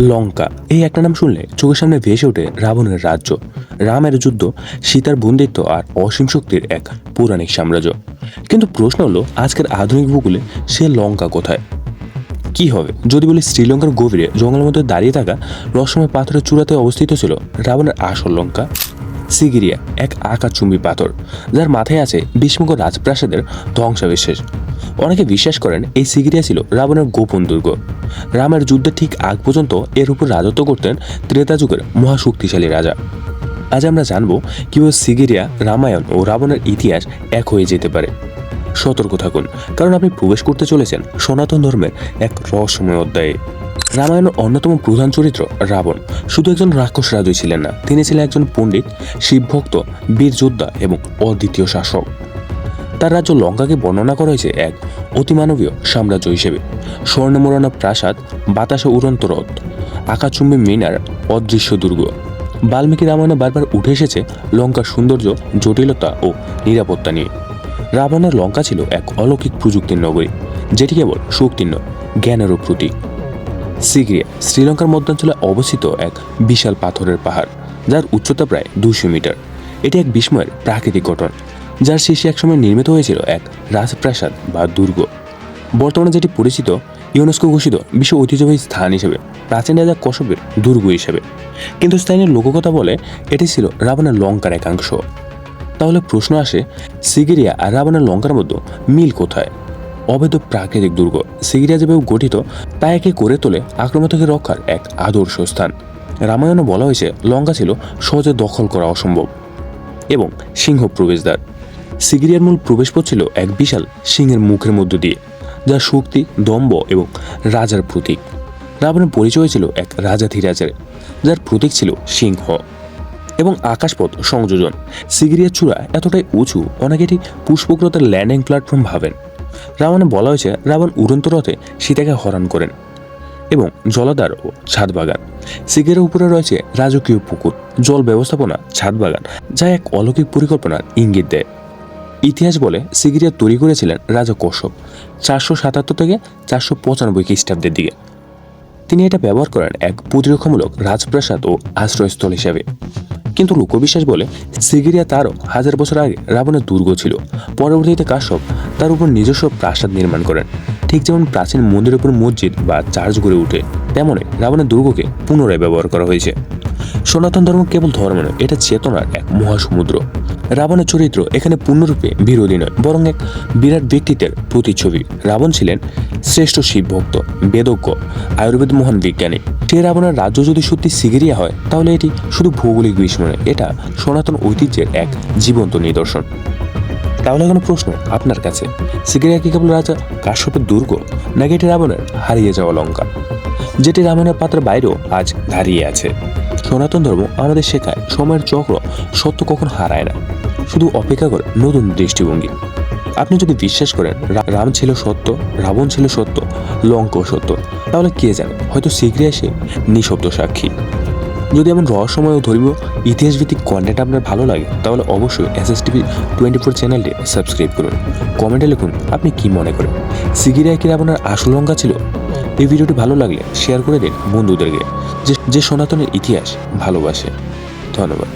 লঙ্কা। এই একটা নাম শুনলে চোখের সামনে ভেসে ওঠে রাবণের রাজ্য। রামের যুদ্ধ সীতার বন্দিত্ব আর অসীম শক্তির এক পৌরাণিক সাম্রাজ্য। কিন্তু প্রশ্ন হলো, আজকের আধুনিক ভূগোলে সে লঙ্কা কোথায়? কি হবে? যদি বলি শ্রীলঙ্কার গভীরে জঙ্গলের মধ্যে দাঁড়িয়ে থাকা রসময় পাথরের চূড়াতে অবস্থিত ছিল রাবণের আসল লঙ্কা। সিগিরিয়া, এক আকাচুম্বী পাথর, যার মাথায় আছে বিস্মুখ রাজপ্রাসাদের ধ্বংসাবশেষ। অনেকে বিশ্বাস করেন এই সিগিরিয়া ছিল রাবণের গোপন দুর্গ। রামের যুদ্ধের ঠিক আগ পর্যন্ত এর উপর রাজত্ব করতেন ত্রেতা যুগের মহাশক্তিশালী রাজা। আজ আমরা জানব কীভাবে সিগিরিয়া, রামায়ণ ও রাবণের ইতিহাস এক হয়ে যেতে পারে। সতর্ক থাকুন, কারণ আপনি প্রবেশ করতে চলেছেন সনাতন ধর্মের এক রহস্যময় অধ্যায়ে। রামায়ণের অন্যতম প্রধান চরিত্র রাবণ। শুধু একজন রাক্ষস রাজই ছিলেন না, তিনি ছিলেন একজন পণ্ডিত, শিবভক্ত, বীর যোদ্ধা এবং অদ্বিতীয় শাসক। তার রাজ্য লঙ্কাকে বর্ণনা করা হয়েছে এক অতিমানবীয় সাম্রাজ্য হিসেবে। স্বর্ণমোড়ানো প্রাসাদ, বাতাসে উড়ন্ত রথ আকাচুম্বী মিনার, অদৃশ্য দুর্গ। বাল্মীকি রামায়ণে বারবার উঠে এসেছে লঙ্কার সৌন্দর্য, জটিলতা ও নিরাপত্তা নিয়ে। রাবণের লঙ্কা ছিল এক অলৌকিক প্রযুক্তির নগরী, যেটি কেবল শক্তির জ্ঞানেরও প্রতীক। সিগিরিয়া শ্রীলঙ্কার মধ্যাঞ্চলে অবস্থিত এক বিশাল পাথরের পাহাড়, যার উচ্চতা প্রায় দুশো মিটার। এটি এক বিস্ময়ের প্রাকৃতিক গঠন যার শীর্ষে একসময় নির্মিত হয়েছিল এক রাজপ্রাসাদ বা দুর্গ। বর্তমানে যেটি পরিচিত, ইউনেস্কো ঘোষিত বিশ্ব ঐতিহ্যবাহী স্থান হিসেবে, প্রাচীন রাজা কশ্যপের দুর্গ হিসেবে। কিন্তু স্থানীয় লোককথা বলে, এটি ছিল রাবণের লঙ্কার একাংশ। তাহলে প্রশ্ন আসে, সিগিরিয়া আর রাবণের লঙ্কার মধ্যে মিল কোথায়? অবৈধ প্রাকৃতিক দুর্গ সিগিরিয়া যেভাবে গঠিত, তা একে করে তোলে আক্রমণ থেকে রক্ষার এক আদর্শ স্থান। রামায়ণে বলা হয়েছে, লঙ্কা ছিল সহজে দখল করা অসম্ভব এবং সিংহ প্রবেশদ্বার। সিগিরিয়ার মূল প্রবেশপথ ছিল এক বিশাল সিংহের মুখের মধ্য দিয়ে যা শক্তি, দম্ভ এবং রাজার প্রতীক। রাবণের পরিচয় ছিল এক রাজা রাজাধিরাজের যার প্রতীক ছিল সিংহ। এবং আকাশপথ সংযোজন। সিগিরিয়ার চূড়া এতটাই উঁচু, অনেকে এটি পুষ্পক্রতার ল্যান্ডিং প্ল্যাটফর্ম ভাবেন। রাবণে বলা হয়েছে, রাবণ উড়ন্ত রথে সীতাকে হরণ করেন এবং জলাধার ও ছাদ বাগান। সিগিরের উপরে রয়েছে রাজকীয় পুকুর, জল ব্যবস্থাপনা, ছাদ বাগান, যা এক অলৌকিক পরিকল্পনার ইঙ্গিত দেয়। ইতিহাস বলে সিগিরিয়া তৈরি করেছিলেন রাজা কশ্যপ চারশো সাতাত্তর থেকে চারশো পঁচানব্বই খ্রিস্টাব্দের দিকে। তিনি এটা ব্যবহার করেন এক প্রতিরক্ষামূলক রাজপ্রাসাদ ও আশ্রয়স্থল হিসাবে। কিন্তু লোকবিশ্বাস বলে সিগিরিয়া তারও হাজার বছর আগে রাবণের দুর্গ ছিল। পরবর্তীতে কাশ্যপ তার উপর নিজস্ব প্রাসাদ নির্মাণ করেন। ঠিক যেমন প্রাচীন মন্দিরের উপর মসজিদ বা চার্চ গড়ে ওঠে, তেমনই রাবণের দুর্গকে পুনরায় ব্যবহার করা হয়েছে। সনাতন ধর্ম কেবল ধর্ম নয়, এটা চেতনার এক মহাসমুদ্র। রাবণের চরিত্র এখানে পূর্ণরূপে বিরোধী নয়, বরং এক বিরাট ব্যক্তিত্বের প্রতিচ্ছবি। রাবণ ছিলেন শ্রেষ্ঠ শিবভক্ত বেদজ্ঞ, আয়ুর্বেদ মহান বিজ্ঞানী। সে রাবণের রাজ্য যদি সত্যি সিগিরিয়া হয়, তাহলে এটি শুধু ভৌগোলিক বিস্ময় নয়, এটা সনাতন ঐতিহ্যের এক জীবন্ত নিদর্শন। তাহলে কোনো প্রশ্ন আপনার কাছে। সিগিরিয়া কি কেবল রাজা কাশ্যপের দুর্গ? নাকি এটি রাবণের হারিয়ে যাওয়া লঙ্কা? যেটি রাবণের পাত্রের বাইরেও আজ দাঁড়িয়ে আছে। সনাতন ধর্ম আমাদের শেখায়, সময়ের চক্র সত্য কখন হারায় না। শুধু অপেক্ষা করে নতুন দৃষ্টিভঙ্গি। আপনি যদি বিশ্বাস করেন রাম ছিল সত্য, রাবণ ছিল সত্য, লঙ্কাও সত্য, তাহলে কে জানে? হয়তো শীঘ্রই এসে নিঃশব্দ সাক্ষী। যদি এমন রহস্যময় ও ধর্মীয় ইতিহাসভিত্তিক কন্টেন্ট আপনার ভালো লাগে, তাহলে অবশ্যই S S TV twenty four চ্যানেলটি সাবস্ক্রাইব করুন। কমেন্টে লিখুন, আপনি কি মনে করেন? সিগিরিয়া কি আপনার আসল লঙ্কা ছিল? এই ভিডিওটি ভালো লাগলে শেয়ার করে দিন বন্ধুদেরকে, যে যে সনাতনের ইতিহাস ভালোবাসে। ধন্যবাদ।